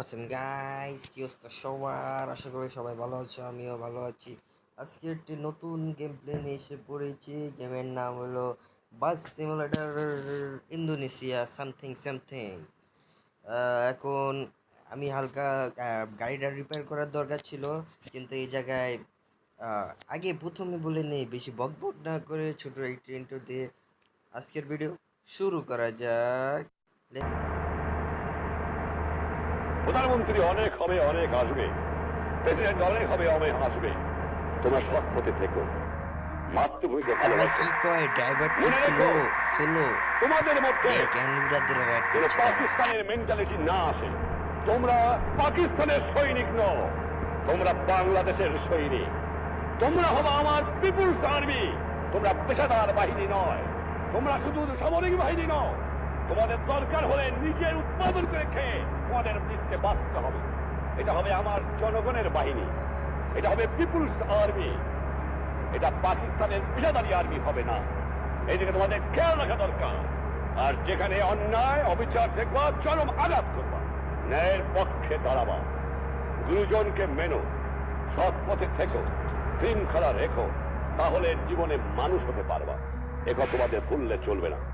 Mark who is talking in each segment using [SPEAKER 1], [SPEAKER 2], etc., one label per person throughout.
[SPEAKER 1] Hasan guys কি অবস্থা সবার? আশা করি সবাই ভালো আছো, আমিও ভালো আছি। আজকে একটি নতুন গেম প্লে নিয়ে এসে পড়েছি। গেমের নাম হলো bus simulator Indonesia something something এখন আমি হালকা গাড়িটা রিপেয়ার করার দরকার ছিল, কিন্তু এই জায়গায় আগে প্রথমে বলে নেই, বেশি বক বক না করে ছোটো একটি ইন্টো দিয়ে আজকের ভিডিও শুরু করা যাক।
[SPEAKER 2] প্রধানমন্ত্রী অনেক হবে অনেক আসবে। প্রেসিডেন্ট অনেক হবে অনেক আসবে। তোমরা সৎ পথে থেকো। মাতৃভূমিকে
[SPEAKER 1] আল্লাহ
[SPEAKER 2] ভালোবাসো।
[SPEAKER 1] কি কয় ড্রাইভার
[SPEAKER 2] মনে রেখো।
[SPEAKER 1] স্লো
[SPEAKER 2] তোমাদের মধ্যে যেন পাকিস্তানের মেন্টালিটি না আসে তোমরা পাকিস্তানের সৈনিক নও। তোমরা বাংলাদেশের সৈনিক। তোমরা হবে আমার পিপুলস আর্মি তোমরা পেশাদার বাহিনী নয়। তোমরা শুধু সামরিক বাহিনী নও। তোমাদের দরকার হলে নিজের উৎপাদন করে খেয়ে তোমাদের বৃষ্টিতে বাঁচতে হবে। এটা হবে আমার জনগণের বাহিনী। এটা হবে পিপুলস আর্মি। এটা পাকিস্তানের পেশাদারি আর্মি হবে না। এইদিকে তোমাদের খেয়াল রাখা দরকার। আর যেখানে অন্যায়, অবিচার দেখবা, চরম আঘাত করবা। ন্যায়ের পক্ষে দাঁড়াবা। গুরুজনকে মেনো। সৎ পথে থেকো। শৃঙ্খলা রেখো। তাহলে জীবনে মানুষ হতে পারবা। একথা তোমাদের ভুললে চলবে না।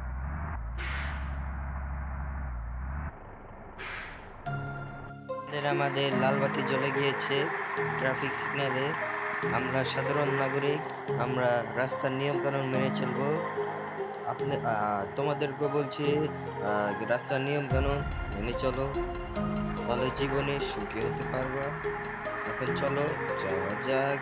[SPEAKER 1] আমাদের আমাদের লাল বাতি জ্বলে গিয়েছে ট্রাফিক সিগন্যালে। আমরা সাধারণ নাগরিক, আমরা রাস্তার নিয়মকানুন মেনে চলব। আপনি তোমাদেরকে বলছি রাস্তার নিয়মকানুন মেনে চলো। তাহলে জীবনে সুখী হতে পারবা। এখন চলো, যাওয়া যাক।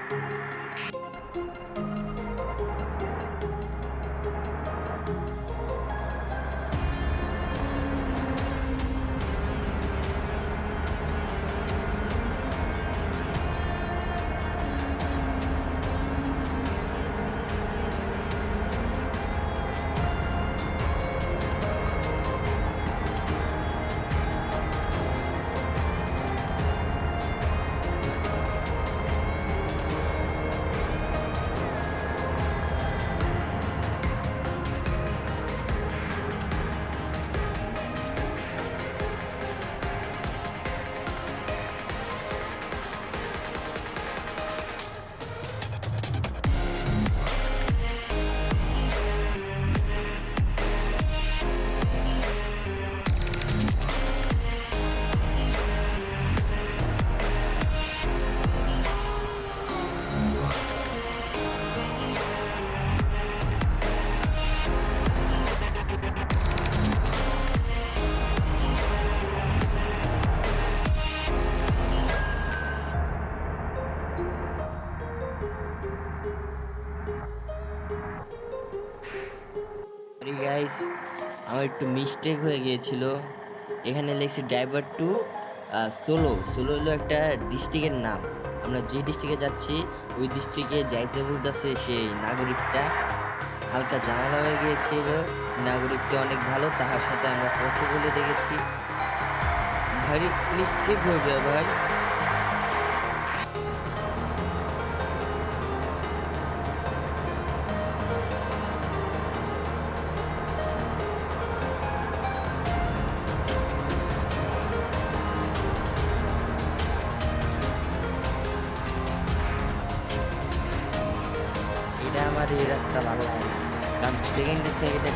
[SPEAKER 1] একটু মিস্টেক হয়ে গিয়েছিল। এখানে লিখছি ড্রাইভার টু সোলো সোলো হলো একটা ডিস্ট্রিক্টের নাম। আমরা যে ডিস্ট্রিক্টে যাচ্ছি, ওই ডিস্ট্রিক্টে যাইতে বলতেছে সেই নাগরিকটা। হালকা ঝামেলা হয়ে গিয়েছিল। নাগরিকটা অনেক ভালো, তাহার সাথে আমরা কথা বলে দেখেছি। ভারী মিস্টেক হয়ে যায় ভাই।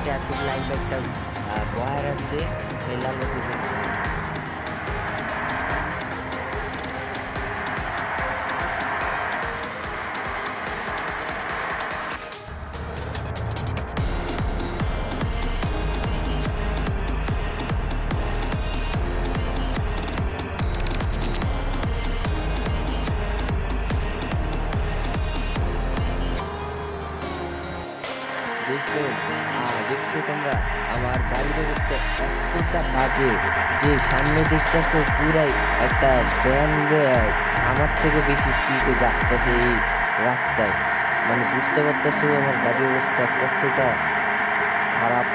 [SPEAKER 1] ট্রাফিক লাইন একটা বয়ার আছে এই লাল আমার বাড়ির অবস্থা এতটা বাজে, যে সামনে দেখতেছে পুরাই একটা ব্যান আমার থেকে বেশি স্পিডে যাচ্ছে এই রাস্তায়। মানে বুঝতে পারতেছো আমার গাড়ির অবস্থা কতটা খারাপ।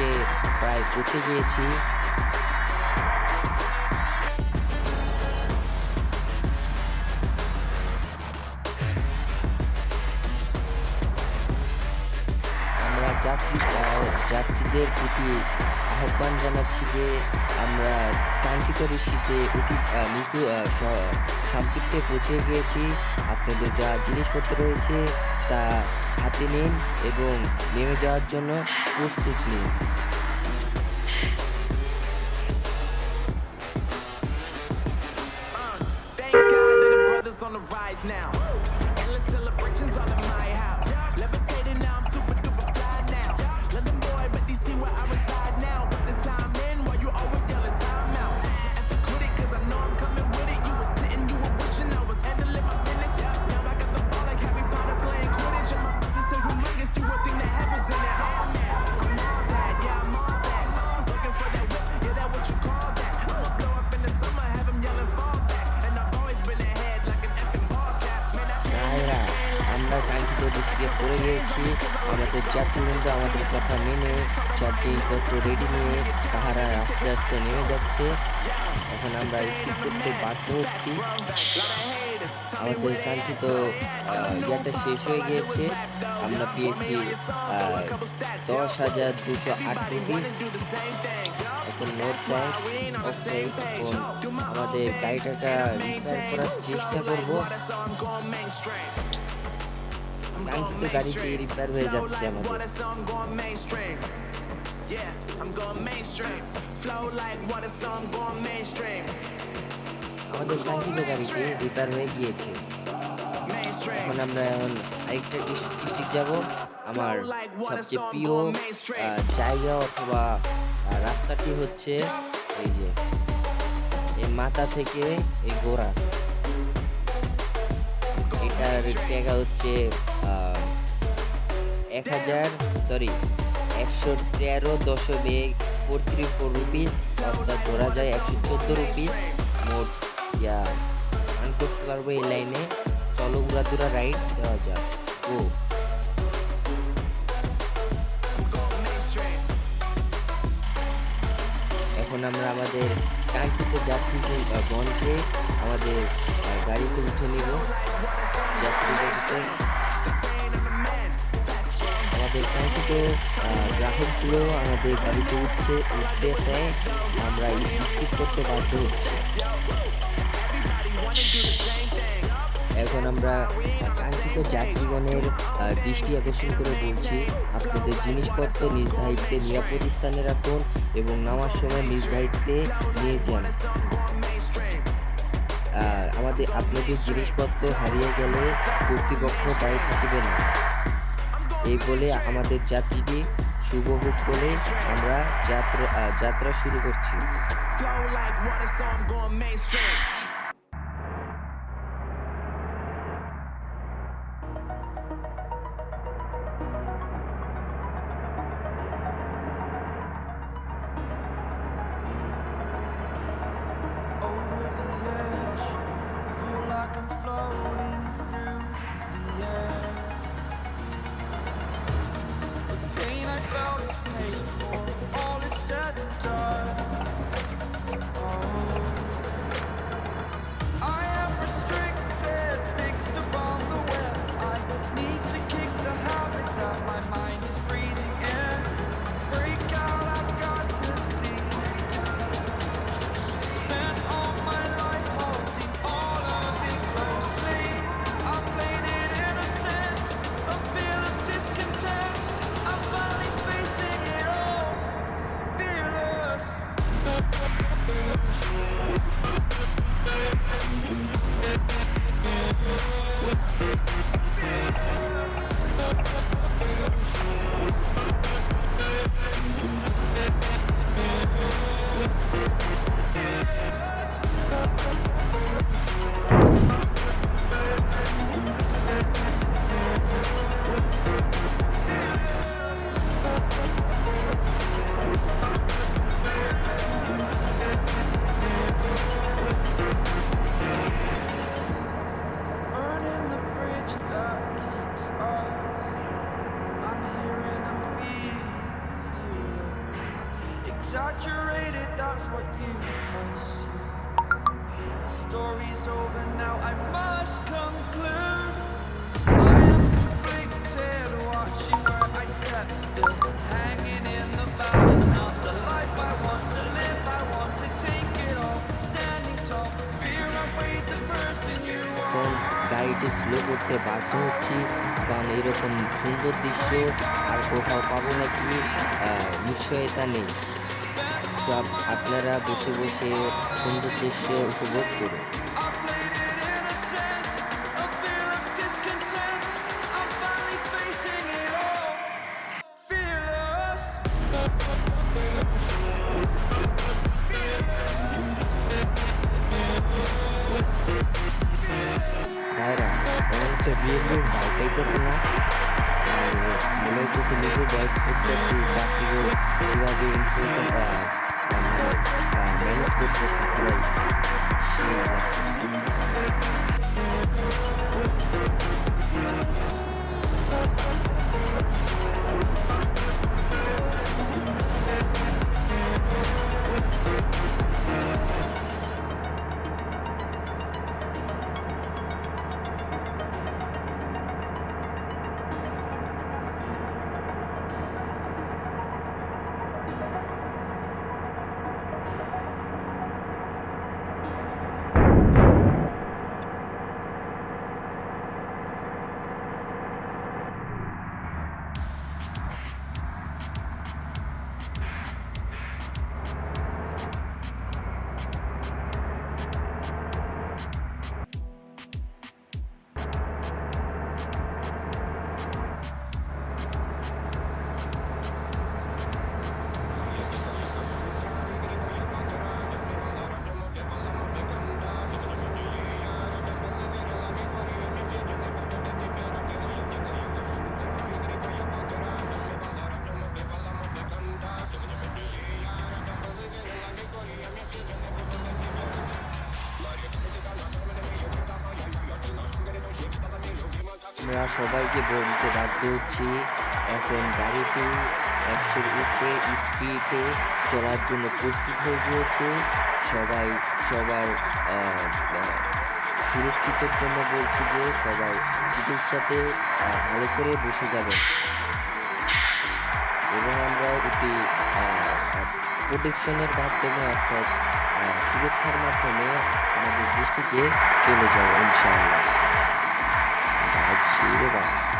[SPEAKER 1] ডিস্ট্রিক্টে প্রায় পৌঁছে গিয়েছি। আমরা যাত্রী যাত্রীদের প্রতি আহ্বান জানাচ্ছি যে আমরা কাঙ্ক্ষিত ঋষিতে অতি নিকু আহ, স- সংক্ষিপ্তে পৌঁছে গিয়েছি। আপনাদের যা জিনিসপত্র রয়েছে তা হাতে নিন এবং নেমে যাওয়ার জন্য প্রস্তুত নিন
[SPEAKER 3] on the rise now. Endless celebrations all in
[SPEAKER 1] পড়ে গিয়েছি আমাদের যাত্রীবৃন্দ আমাদের কথা মেনে জিনিসপত্র রেডি নিয়ে তাহারা আস্তে আস্তে নেমে যাচ্ছে। এখন আমরা রিসিভ করতে বাধ্য হচ্ছি। আমাদের কাঙ্ক্ষিত ইয়াটা শেষ হয়ে গিয়েছে। আমরা পেয়েছি দশ হাজার দুশো আট কোটি এখন ব্যাংক এখন আমাদের গাড়িটাটা রিপেয়ার করার চেষ্টা করব। কাঙ্ক্ষিত গাড়িটি রিপেয়ার হয়ে যাচ্ছে আমাদের.
[SPEAKER 3] Yeah, I'm going mainstream. Flow like water, so I'm going mainstream.
[SPEAKER 1] আমাদের কাঙ্ক্ষিত গাড়িটি রিপেয়ার হয়ে গিয়েছে এখন আমরা এখন আরেকটা ডিস্ট্রিক্ট যাব আমার সবচেয়ে প্রিয় জায়গা অথবা রাস্তাটি হচ্ছে এই যে এই মাথা থেকে এই গোড়া এটার টাকা হচ্ছে এক হাজার সরি একশো তেরো দশমিক ফোরটি ফোর রুপিস অর্থাৎ ধরা যায় একশো চোদ্দ রুপিস মোট, ইয়া আর্ন করতে পারব এই লাইনে চলো ঘোরাধুরা রাইড দেওয়া যাক। ও এখন আমরা আমাদের কাঙ্ক্ষিত যাত্রী গণকে আমাদের গাড়িতে উঠে নিব। আমাদের কাঙ্ক্ষিত গ্রাহকগুলো আমাদের গাড়িতে উঠছে, উঠতে উঠতেছে আমরা স্থির করতে বাধ্য হচ্ছি। এখন আমরা কাঙ্ক্ষিত যাত্রীগণের দৃষ্টি আকর্ষণ করে বলছি, আপনাদের জিনিসপত্র নিজ দায়িত্বে নিরাপদ স্থানে রাখুন এবং নামার সময় নিজ দায়িত্বে নিয়ে যান। আমাদের আপনাদের জিনিসপত্র হারিয়ে গেলে কর্তৃপক্ষ দায়ী থাকিবে না। এই বলে আমাদের যাত্রীটি শুভভোগ বলে আমরা যাত্রা যাত্রা শুরু করছি। আপনারা বসে বসে সৌন্দর্য উপভোগ করুন।
[SPEAKER 4] thank
[SPEAKER 1] you আমরা সবাইকে বলতে বাধ্য হচ্ছি, এখন গাড়িটি একশোর উপরে স্পিডে চলার জন্য প্রস্তুত হয়ে গিয়েছে। সবাই, সবার সুরক্ষিতের জন্য বলছি যে সবাই সিটের সাথে ভালো করে বসে যাবে এবং আমরা একটি প্রোটেকশনের মাধ্যমে অর্থাৎ সুরক্ষার মাধ্যমে আমাদের দৃষ্টিকে চলে যাব, ইনশাআল্লাহ। 一个。吧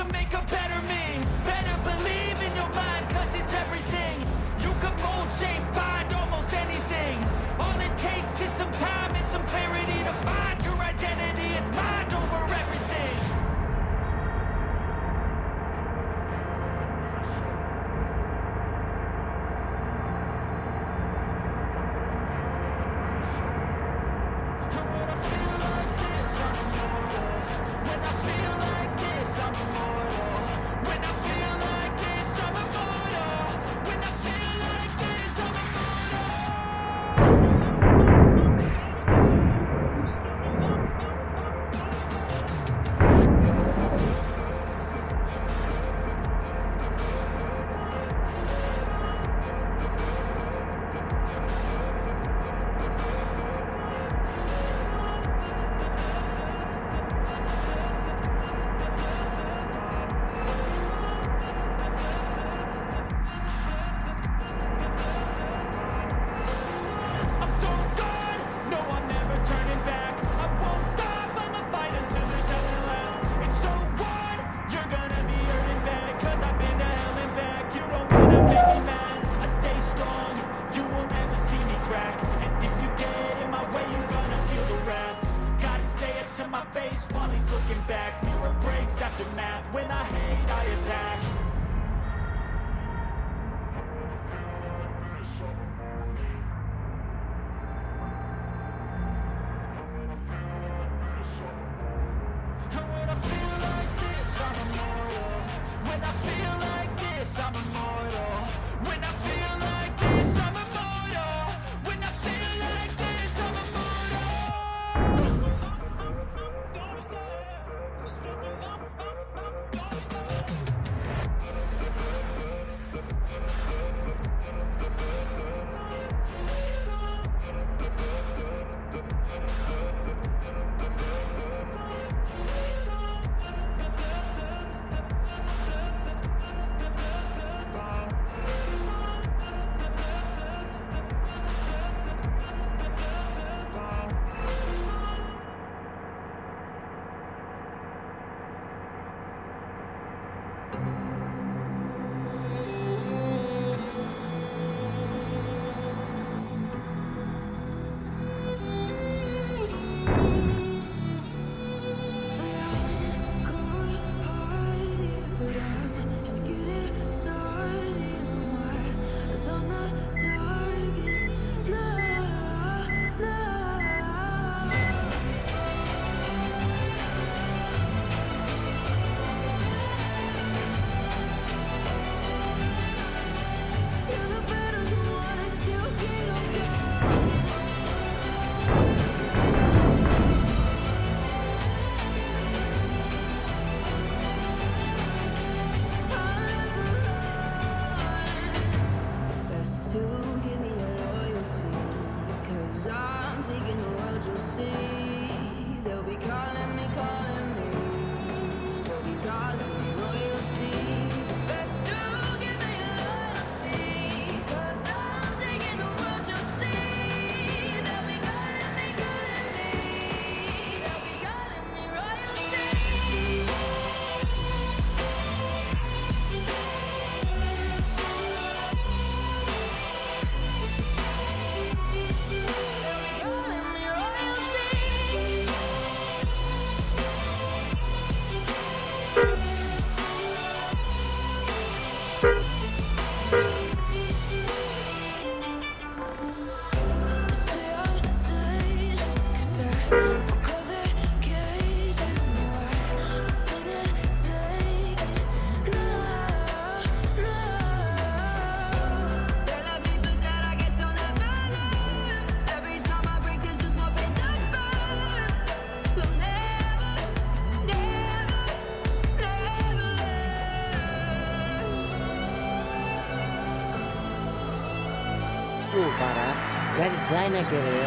[SPEAKER 5] গাড়ি কে রে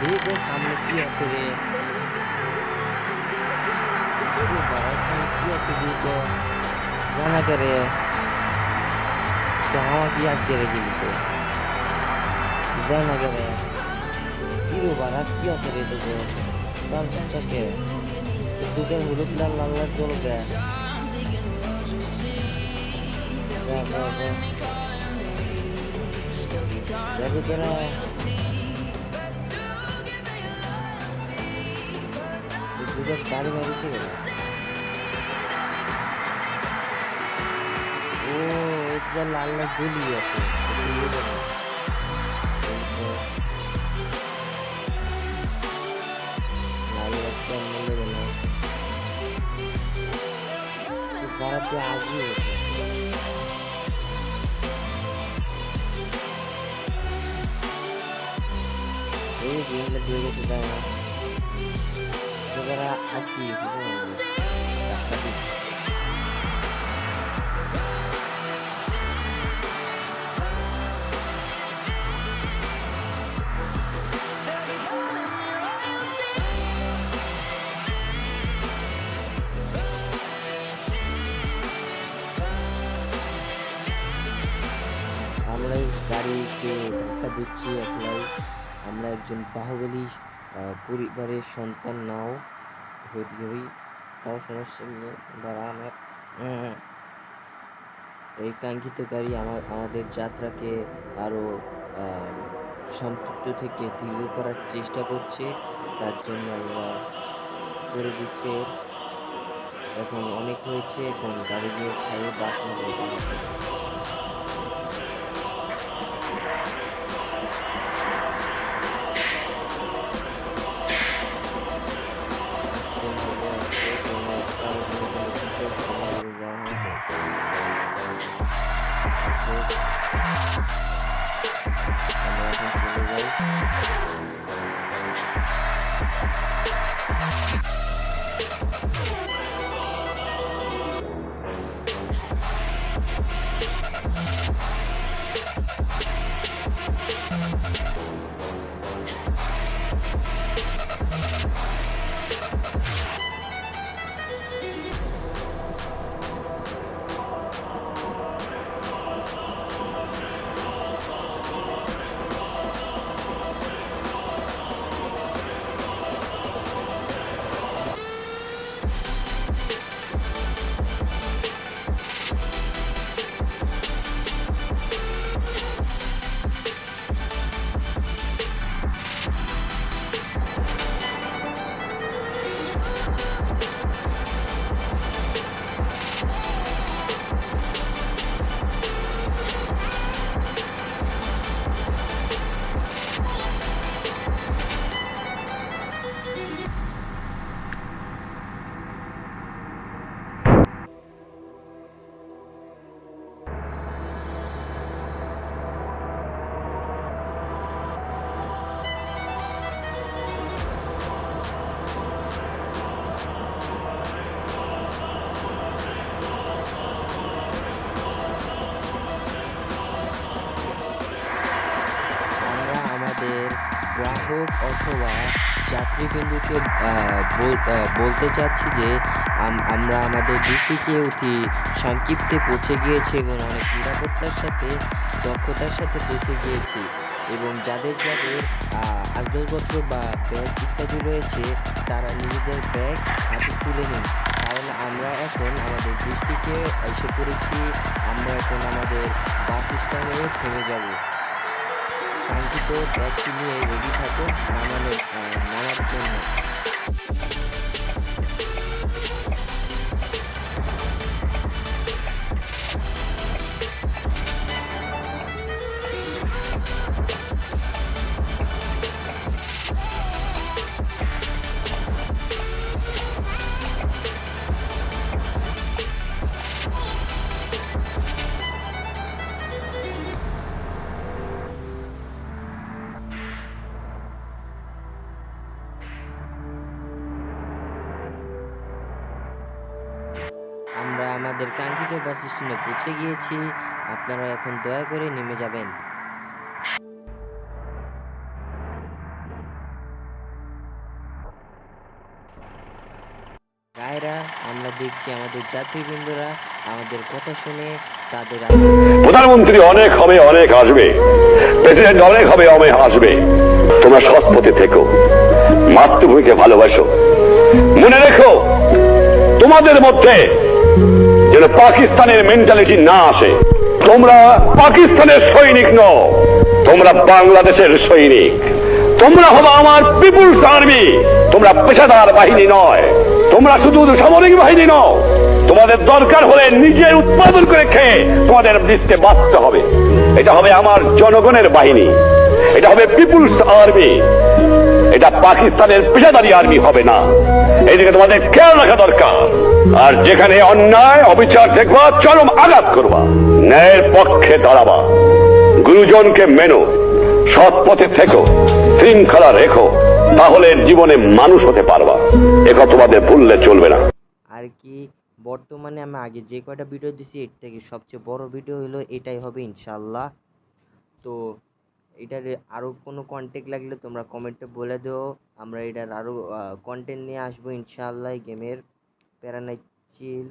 [SPEAKER 5] দেখো সামনে কি আছে রে? কি আছে দেখো
[SPEAKER 1] জানা রে। তো আমার কি আজকে রেখে দিছে যাই রে। কি রে বাড়া কি আছে রে তোকে? কাল দুধের হলুদ লাল লাল লাল যা যাবি কেনা দুধের গাড়ি মেরেছে কেন ও এটা লাল লাল গুলি আছে এটা নেবে না। এই তো লাল লালটা আমরা রাস্তা দিচ্ছে আমরা গাড়িকে ধাক্কা দিচ্ছি একলাই। আমরা একজন বাহুবলী পরিবারের সন্তান নাও। হই তাও সমস্যা নিয়ে আমার উম, এই গাড়ি আমার আমাদের যাত্রাকে আরও সম্পৃক্ত থেকে দীর্ঘ করার চেষ্টা করছে। তার জন্য আমরা করে দিচ্ছে। এখন অনেক হয়েছে এখন গাড়ি দিয়ে খাইয়ে বাস নেব আমরা বলতে চাচ্ছি যে আমরা আমাদের ডিস্ট্রিক্টে অতি সংক্ষিপ্তে পৌঁছে গিয়েছি এবং অনেক নিরাপত্তার সাথে, দক্ষতার সাথে পৌঁছে গিয়েছি। এবং যাদের যাদের আসবাবপত্র বা ব্যাগ ইত্যাদি রয়েছে, তারা নিজেদের ব্যাগ হাতে তুলে নিন। কারণ আমরা এখন আমাদের ডিস্ট্রিক্টে এসে পড়েছি, আমরা এখন আমাদের বাস স্ট্যান্ডে থেমে যাব। কাঙ্ক্ষিত ব্যাগটি নিয়ে রেডি থাকুন নামানো আহ, নামার জন্য। আমাদের কাঙ্ক্ষিত বাস স্টেশনে পৌঁছে গিয়েছি। আপনারা এখন দয়া করে নেমে যাবেন। রায়রা আমরা দেখছি আমাদের যাত্রীবৃন্দরা আমাদের কথা শুনে তাদের
[SPEAKER 2] প্রধানমন্ত্রী, অনেক হবে, অনেক আসবে। প্রেসিডেন্ট, অনেক হবে, অনেক আসবে। তোমরা সৎ পথে থেকো। মাতৃভূমিকে ভালোবাসো। মনে রেখো, তোমাদের মধ্যে যেন পাকিস্তানের মেন্টালিটি না আসে। তোমরা পাকিস্তানের সৈনিক নও, তোমরা বাংলাদেশের সৈনিক। তোমরা হলো আমার পিপুলস আর্মি তোমরা পেশাদার বাহিনী নয়, তোমরা শুধু সামরিক বাহিনী নও। তোমাদের দরকার হলে নিজে উৎপাদন করে খেয়ে তোমাদের দেশকে বাঁচতে হবে। এটা হবে আমার জনগণের বাহিনী, এটা হবে পিপুলস আর্মি এটা পাকিস্তানের পেশাদারি আর্মি হবে না। এদিকে তোমাদের খেয়াল রাখা দরকার। আর যেখানে অন্যায়, অবিচার দেখবা, চরম আঘাত করবা। ন্যায়ের পক্ষে দাঁড়াবা। গুরুজনকে মেনো, সৎ পথে থেকো, শৃঙ্খলা রেখো, তাহলে জীবনে মানুষ হতে পারবা। একথা তোমাদের ভুললে চলবে না।
[SPEAKER 1] আর কি, বর্তমানে আমি আগে যে কয়টা ভিডিও দিছি, এর থেকে সবচেয়ে বড় ভিডিও হলো এটাই হবে ইনশাল্লাহ তো এটার আরও কোনো কন্টেক্ট লাগলে তোমরা কমেন্টে বলে দিও। আমরা এটার আরও কন্টেন্ট নিয়ে আসব ইনশাল্লাহ এই গেমের প্যারানাইট চিল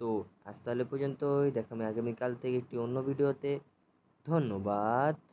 [SPEAKER 1] তো আজ তাহলে পর্যন্তই। দেখা আমি আগামীকাল থেকে একটি অন্য ভিডিওতে ধন্যবাদ।